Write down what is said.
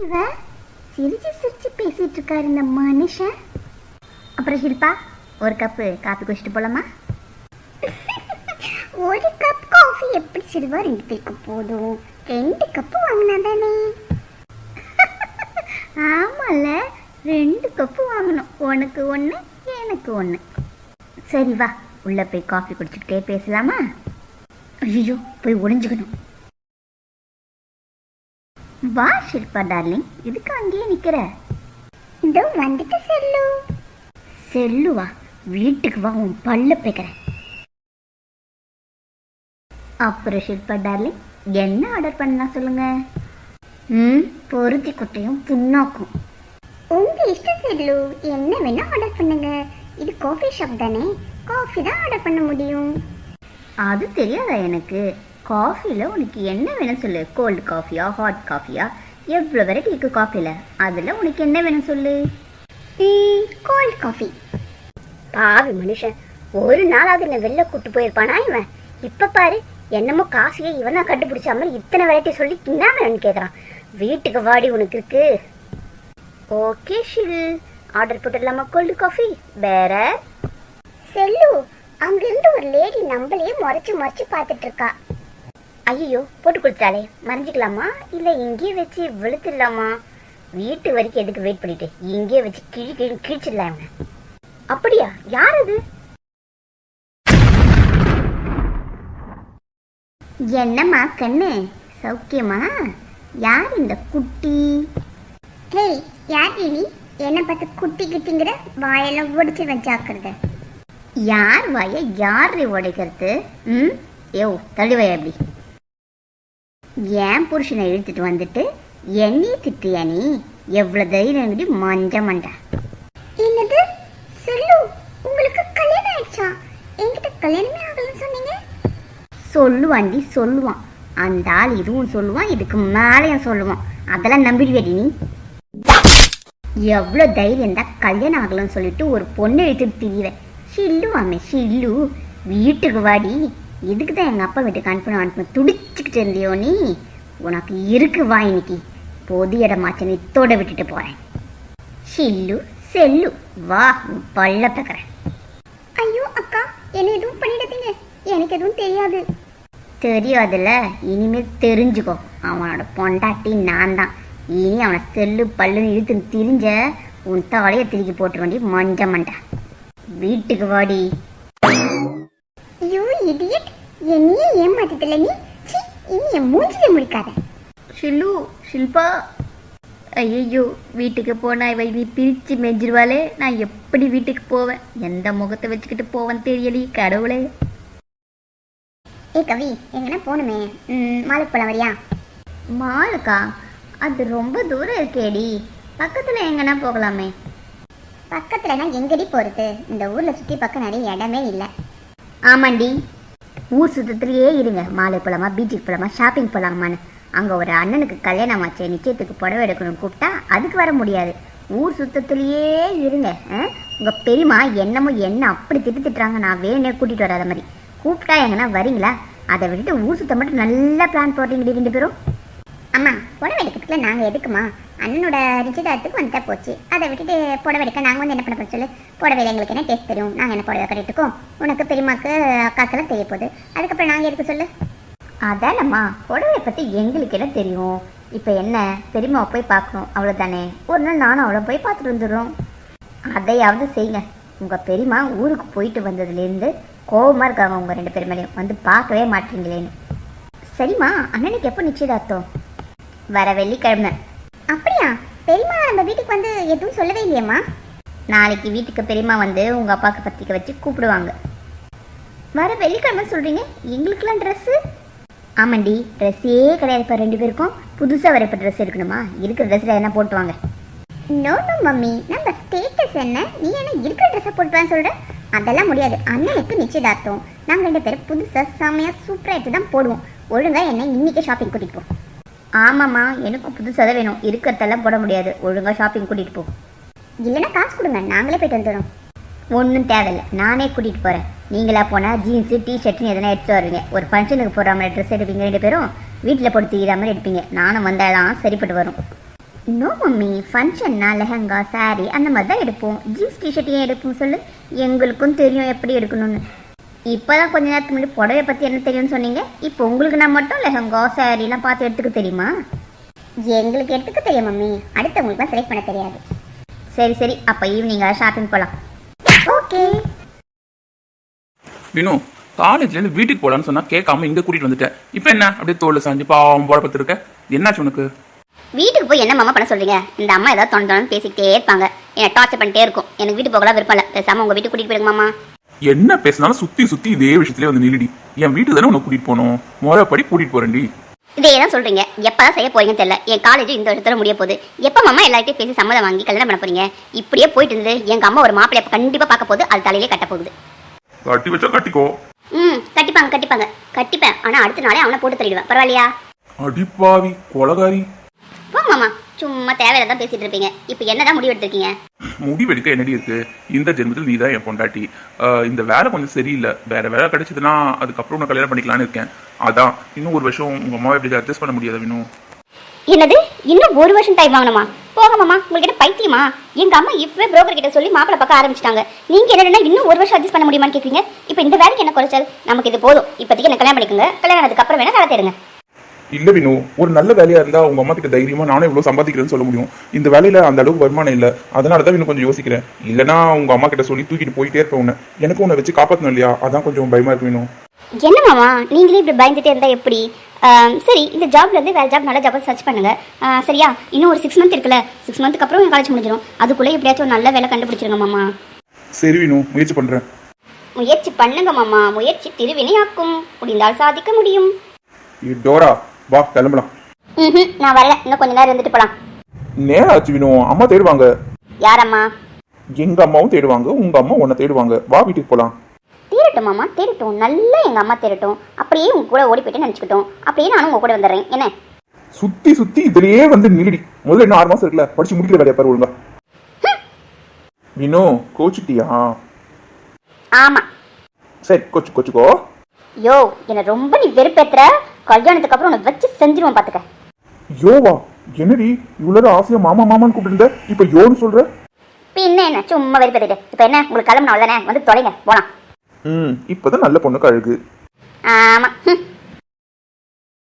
இவ சிரிச்சு சிரிச்சு பேசிட்டு இருக்காரு இந்த மனுஷன். அப்புறம் ஷில்பா ஒரு கப்பு காப்பி குடிச்சிட்டு போலாமா? ஒரு கப் காஃபி எப்படி சிறுவா ரெண்டு பேருக்கு போதும்? ரெண்டு கப்பு வாங்கினா தானே? ஆமால ரெண்டு கப்பு வாங்கணும். உனக்கு ஒன்று எனக்கு ஒன்று சரி வா உள்ள போய் காஃபி குடிச்சுக்கிட்டே பேசலாமா? ஐயோ போய் ஒளிஞ்சுக்கணும். வா ஷில்பா டார்லிங் இதுக்கு அங்கேயே நிற்கிற இதோ வந்துட்டு செல்லு. செல்லு வா வீட்டுக்கு வா உன் பல்ல பேக்கிறேன் அப்புறம் ஷில்பா டார்லிங் என்ன ஆர்டர் பண்ணா சொல்லுங்க? ம் பொருத்தி குட்டையும் புண்ணாக்கும். உங்க இஷ்டம் செல்லு என்ன வேணா ஆர்டர் பண்ணுங்க. இது காஃபி ஷாப் தானே காஃபி தான் ஆர்டர் பண்ண முடியும். அது தெரியாதா எனக்கு? காஃபியில் உனக்கு என்ன வேணும் சொல்லு? கோல்டு காஃபியா ஹாட் காஃபியா எவ்வளோ வெரைட்டி இருக்கு காஃபியில் அதில் உனக்கு என்ன வேணும் சொல்லு? கோல்டு காஃபி பாவி மனுஷன் ஒரு நாளாவது என்னை வெளில கூட்டு போயிருப்பானா இவன்? இப்ப பாரு என்னமோ காசையே இவனா கண்டுபிடிச்ச மாதிரி இத்தனை வெரைட்டி சொல்லி என்ன வேணும்னு கேக்குறான். வீட்டுக்கு வாடி உனக்கு இருக்கு. Okay chill. ஆர்டர் போட்டுடலாமா கோல்டு காஃபி வேற? செல்லு அங்கிருந்து ஒரு லேடி நம்மளையே முறைச்சு முறைச்சு பார்த்துட்டு இருக்கா. ஐயோ போட்டு கொடுத்தாலே மறைஞ்சிக்கலாமா? இல்ல இங்கேயே வச்சு வெளுத்துடலாமா? வீட்டு வரைக்கும் எதுக்கு வெயிட் பண்ணிட்டு? இங்கேயே வச்சு கிழி கிழி கிழிச்சிடலாம் இவனை. அப்படியா? யார் அது? என்னம்மா கண்ணு? சௌக்கியமா? யார் இந்த குட்டி? ஹேய் யார் நீ? என்னை பார்த்து குட்டி கிட்டிங்கிற வாயெல்லாம் ஒடிச்சு வச்சாக்குறத. யார் வாயை யார் உடைக்கிறது ம்? ஏ தள்ளி வாய அப்படி. ஏன் புருஷனை இழுத்துட்டு வந்துட்டு என்னைய திட்டியா நீ? எவ்வளவு தைரியம் மஞ்ச மண்டை. என்னது? சொல்லு. உங்களுக்கு கல்யாணம் ஆயிடுச்சா? என்கிட்ட கல்யாணமே ஆகலன்னு சொன்னீங்க? சொல்லுவாண்டி சொல்லுவான். அந்த ஆள் இதுவும் சொல்லுவான் இதுக்கு மேலேயும் சொல்லுவான். அதெல்லாம் நம்பிடுவேடி நீ? எவ்வளோ தைரியம் தான் கல்யாணம் ஆகலன்னு சொல்லிட்டு ஒரு பொண்ணை எடுத்துட்டு திரியிற. ஷில்லுவாமே ஷில்லு வீட்டுக்கு வாடி. இதுக்கு தான் எங்கள் அப்பா வீட்டுக்கு அனுப்பணும் அனுப்பணும் துடிச்சுக்கிட்டு இருந்தியோ நீ? உனக்கு இருக்கு வா இன்னைக்கு. பொது இடமாச்சு நீ தோட விட்டுட்டு போகிறேன் ஷில்லு செல்லு வா பல்ல தக்கறேன் ஐயோ அக்கா என்ன எதுவும் பண்ணிடாதீங்க. எனக்கு எதுவும் தெரியாது. தெரியாதுல்ல இனிமேல் தெரிஞ்சுக்கோ. அவனோட பொண்டாட்டி நான் தான் இனி அவனை செல்லு பல்லுன்னு இழுத்து திரிஞ்ச உன் தலையை திருக்கி போட்டு வேண்டி மஞ்ச மண்டை. வீட்டுக்கு வாடி. ஐயோ இடியட் என்னையே ஏமாத்திட்டல நீ? இனி என் மூஞ்சிலே முடிக்காத ஷில்லு ஷில்பா. ஐயோ வீட்டுக்கு போனா இவ நீ பிரிச்சு மெஞ்சிருவாளே. நான் எப்படி வீட்டுக்கு போவேன்? எந்த முகத்தை வச்சுக்கிட்டு போவேன் தெரியலையே கடவுளே. ஏ கவி எங்கன்னா போகணுமே மாலுக்கு போலாம் வரியா? மாலுக்கா? அது ரொம்ப தூரம் இருக்கேடி. பக்கத்தில் எங்கன்னா போகலாமே? பக்கத்துலனா எங்கடி போகிறது இந்த ஊரில் சுற்றி பக்கம் நிறைய இடமே இல்லை. ஆமாண்டி. ஊர் சுத்தத்துலேயே இருங்க. மாலை போகலாமா பீச்சுக்கு போகலாமா ஷாப்பிங் போகலாமான்னு அங்கே ஒரு அண்ணனுக்கு கல்யாணம் ஆச்சு. நிச்சயத்துக்கு புடவை எடுக்கணும்னு கூப்பிட்டா அதுக்கு வர முடியாது. ஊர் சுத்தத்துலேயே இருங்க உங்கள் பெரியம்மா என்னமோ என்ன அப்படி திட்டு திட்டுறாங்க. நான் வேணே கூட்டிகிட்டு வராத மாதிரி. கூப்பிட்டா எங்கன்னா வரீங்களா? அதை விட்டுட்டு ஊர் சுத்தம் மட்டும் நல்லா பிளான் போடுறீங்களே ரெண்டு பேரும். அம்மா புடவை எடுக்கிறதுக்குல நாங்கள் எதுக்குமா? அண்ணனோட நிச்சயதார்த்துக்கு வந்துட்டா போச்சு. அதை விட்டுட்டு புடவை எடுக்க நாங்கள் வந்து என்ன பண்ண போறோம் சொல்லு? புடவையில் எங்களுக்கு என்ன டேஸ்ட் தெரியும்? நாங்கள் என்ன புடவை கட்டிட்டுக்கோம் உனக்கு பெரியம்மாக்கு அக்காக்கெல்லாம் தெரிய போகுது. அதுக்கப்புறம் நாங்கள் எதுக்கு சொல்லு? அதானம்மா புடவை பற்றி எங்களுக்கு என்ன தெரியும்? இப்போ என்ன? பெரியமாவை போய் பார்க்கணும். அவ்வளோதானே ஒரு நாள் நானும் அவ்வளோ போய் பார்த்துட்டு வந்துடுறோம். அதையாவது செய்யுங்க. உங்கள் பெரியம்மா ஊருக்கு போயிட்டு வந்ததுலேருந்து கோவமாக இருக்காங்க உங்கள் ரெண்டு பேர் மேலேயும். வந்து பார்க்கவே மாட்டீங்களேன்னு. சரிம்மா அண்ணனுக்கு எப்போ நிச்சயதார்த்தம்? வர வெள்ளிக்கிழமை. அப்படியா? பெரியம்மா நம்ம வீட்டுக்கு வந்து எதுவும் சொல்லவே இல்லையம்மா? நாளைக்கு வீட்டுக்கு பெரியம்மா வந்து உங்கள் அப்பாவுக்கு பத்திரிக்கை வச்சு கூப்பிடுவாங்க. வர வெள்ளிக்கிழமை சொல்கிறீங்க எங்களுக்கெல்லாம் ட்ரெஸ்ஸு ஆமாண்டி ட்ரெஸ்ஸே கிடையாது இப்போ ரெண்டு பேருக்கும். புதுசாக வர இப்போ ட்ரெஸ் எடுக்கணுமா? இருக்கிற ட்ரெஸ்ஸில் என்ன போட்டு வாங்க. No no mummy. நம்ம ஸ்டேட்டஸ் என்ன? நீ என்ன இருக்கிற ட்ரெஸ்ஸை போட்டுவான்னு சொல்கிற அதெல்லாம் முடியாது. அண்ணனுக்கு நிச்சயதார்த்தம். நாங்கள் ரெண்டு பேரும் புதுசாக செம்மையாக சூப்பராக எடுத்து தான் போடுவோம். ஒழுங்காக என்ன இன்னைக்கு ஷாப்பிங் கூட்டிகிட்டு போ. ஆமாம்மா எனக்கும் புதுசாக தான் வேணும். இருக்கிறதெல்லாம் போட முடியாது. ஒழுங்காக ஷாப்பிங் கூட்டிகிட்டு போ. இல்லைன்னா காசு கொடுங்க. நாங்களே போயிட்டு வந்துடுறோம். ஒன்றும் தேவையில்லை. நானே கூட்டிகிட்டு போகிறேன் நீங்களாக போனால் ஜீன்ஸு டிஷர்ட்னு எதனா எடுத்து வருவீங்க. ஒரு ஃபங்க்ஷனுக்கு போடுற மாதிரி ட்ரெஸ் எடுப்பீங்க ரெண்டு பேரும். வீட்டில் போட்டு தீர மாதிரி எடுப்பீங்க. நானும் வந்தால் தான் சரிப்பட்டு வரும். நோ மம்மி ஃபங்க்ஷன்னா லெஹங்கா சாரி அந்த மாதிரி தான் எடுப்போம். ஜீன்ஸ் டிஷர்ட் ஏன் எடுப்போம்? சொல்லு. எங்களுக்கும் தெரியும் எப்படி எடுக்கணும்னு. இப்போ தான் கொஞ்ச நேரத்துக்கு முன்னாடி புடவை பற்றி என்ன தெரியும்னு சொன்னீங்க? இப்போ உங்களுக்கு நான் மட்டும் லெஹங்கா சாரீலாம் பார்த்து எடுத்துக்க தெரியுமா? எங்களுக்கு எடுத்துக்க தெரியும் மம்மி. அடுத்தவங்களுக்கு செலக்ட் பண்ண தெரியாது. சரி சரி. அப்போ ஈவினிங்காக ஷாப்பிங் போகலாம் ஓகே வினு காலேஜ்லேருந்து வீட்டுக்கு போகலான்னு சொன்னா கேட்காம இங்கே கூட்டிட்டு வந்துட்டேன் இப்போ என்ன? அப்படியே தோல் சாஞ்சு பாவம் போட பார்த்துருக்க என்னாச்சு உனக்கு? வீட்டுக்கு போய் என்ன மாமா பண்ண சொல்றீங்க? இந்த அம்மா ஏதாவது தொண தொணன்னு பேசிக்கிட்டே இருப்பாங்க. என்ன டார்ச்சர் பண்ணிட்டே இருக்கும். எனக்கு வீட்டுக்கு போகலாம் விருப்பம் இல்லை. பேசாம உங்க வீட்டுக்கு கூட்டிட்டு போயிருங்க மாமா. என்ன பேசினாலும் சுத்தி சுத்தி இதே விஷயத்திலே வந்து நில்லுடி. என் வீட்டுக்கு தானே உன்னை கூட்டிட்டு போகணும் முறைப்படி கூட்டிட்டு போறேன்டி. இதே தான் சொல்றீங்க. எப்பதான் செய்ய போறீங்கன்னு தெரியல. என் காலேஜ் இந்த வருஷத்துல முடிய போகுது. எப்ப மாமா எல்லார்ட்டையும் பேசி சம்மதம் வாங்கி கல்யாணம் பண்ண போறீங்க? இப்படியே போயிட்டு இருந்து எங்க அம்மா ஒரு மாப்பிள்ளை கண்டிப்பா பார்க்க போகுது. அது தலையிலே கட்ட போகுது. கட்டி வச்சா கட்டிக்கோ. ம் கட்டிப்பாங்க கட்டிப்பாங்க. கட்டிப்பேன். ஆனா அடுத்த நாளே அவனை போட்டு தள்ளிடுவேன். பரவாயில்லையா? அடிப்பாவி கொலகாரி. போ மாமா. சும்மா தேவையில்ல தான் பேசிட்டு இருப்பீங்க. இப்போ என்னதான் முடிவு எடுத்திருக்கீங்க முடிவெடுக்க என்னடி இருக்கு? இந்த ஜென்மத்தில் நீ தான் என் பொண்டாட்டி. இந்த வேலை கொஞ்சம் சரியில்லை. வேற வேலை கிடைச்சதுன்னா அதுக்கப்புறம் உன்னை கல்யாணம் பண்ணிக்கலாம்னு இருக்கேன். அதான். இன்னும் ஒரு வருஷம் உங்க அம்மாவை எப்படி அட்ஜஸ்ட் பண்ண முடியாது வினு? என்னது? இன்னும் ஒரு வருஷம் டைம் வாங்கணுமா? போங்க மாமா. உங்களுக்கு என்ன பைத்தியமா? எங்க அம்மா இப்பவே புரோக்கர் கிட்ட சொல்லி மாப்பிளை பார்க்க ஆரம்பிச்சிட்டாங்க. நீங்க என்னன்னா இன்னும் ஒரு வருஷம் அட்ஜஸ்ட் பண்ண முடியுமான்னு கேக்குறீங்க? இப்போ இந்த வேலைக்கு என்ன குறைச்சல்? நமக்கு இது போதும். இப்போதைக்கு என்ன கல்யாணம் பண்ணிக்கோங்க. கல்யாணம் ஆனதுக்கு அப்புறம் வேணா வேலை தேடுங்க. இல்ல வினு ஒரு நல்ல வேலையா இருந்தா உங்க அம்மா கிட்ட தைரியமா நானும் இவ்வளவு சம்பாதிக்கிறேன்னு சொல்ல முடியும். இந்த வேலையில அந்த அளவுக்கு வருமானம் இல்ல. அதனால தான் இன்னும் கொஞ்சம் யோசிக்கிறேன். இல்லனா உங்க அம்மா கிட்ட சொல்லி தூக்கிட்டு போயிட்டே இருப்பேன் உன்னை. எனக்கு உன்னை வச்சு காப்பாத்தணும் இல்லையா? அதான் கொஞ்சம் பயமா இருக்கு வினு. என்ன மாமா? நீங்களே இப்படி பயந்துட்டே இருந்தா எப்படி? சரி இந்த ஜாப்ல இருந்து வேற ஜாப் நல்ல ஜாப் சர்ச் பண்ணுங்க. ஆ, சரியா? இன்னும் ஒரு சிக்ஸ் மந்த் இருக்குல்ல. சிக்ஸ் மந்த்துக்கு அப்புறம் என் காலேஜ் முடிஞ்சிடும் அதுக்குள்ள எப்படியாச்சும் ஒரு நல்ல வேலை கண்டுபிடிச்சிருங்க மாமா. சரி வினு முயற்சி பண்றேன். முயற்சி பண்ணுங்க மாமா. முயற்சி திருவினையாக்கும். முடிந்தால் சாதிக்க முடியும். டோரா வா கிளம்பலாம். நான் வரல. இன்னும் கொஞ்ச நேரம் இருந்துட்டு போலாம். நேரம் ஆச்சு வினு. அம்மா தேடுவாங்க. யாரம்மா? எங்க அம்மாவும் தேடுவாங்க. உங்க அம்மா உன்னை தேடுவாங்க. வா வீட்டுக்கு போலாம். தேரட்டும் மாமா. தேரட்டும் நல்லா எங்க அம்மா தேரட்டும் அப்படியே உங்க கூட ஓடி போயிட்டு நினைச்சுக்கிட்டோம். அப்படியே நானும் உங்க கூட வந்துடுறேன். என்ன? சுத்தி சுத்தி இதுலயே வந்து நில்லடி. முதல்ல இன்னும் ஆறு மாசம் இருக்குல்ல. படிச்சு முடிக்கிற வேலையை பாரு ஒழுங்கா. வினு கோச்சுட்டியா? ஆமா. சரி கொச்சு கொச்சுக்கோ. யோ என்ன ரொம்ப நீ வெறுப்பேத்துற. கல்யாணத்துக்கு அப்புறம் உன்னை வச்சு செஞ்சிருவோம் பாத்துக்க. யோவா என்னடி இவ்வளவு ஆசையா மாமா மாமான்னு கூப்பிட்டு இப்ப யோன்னு சொல்ற? பின்ன என்ன? சும்மா வெறுப்பேத்திட்டு இப்போ என்ன? உங்களுக்கு கிளம்பணும் அவ்வளோதானே வந்து தொலைங்க. போலாம். ம் இப்பதான் நல்ல பொண்ணுக்கு அழகு ஆமா. ஹம்.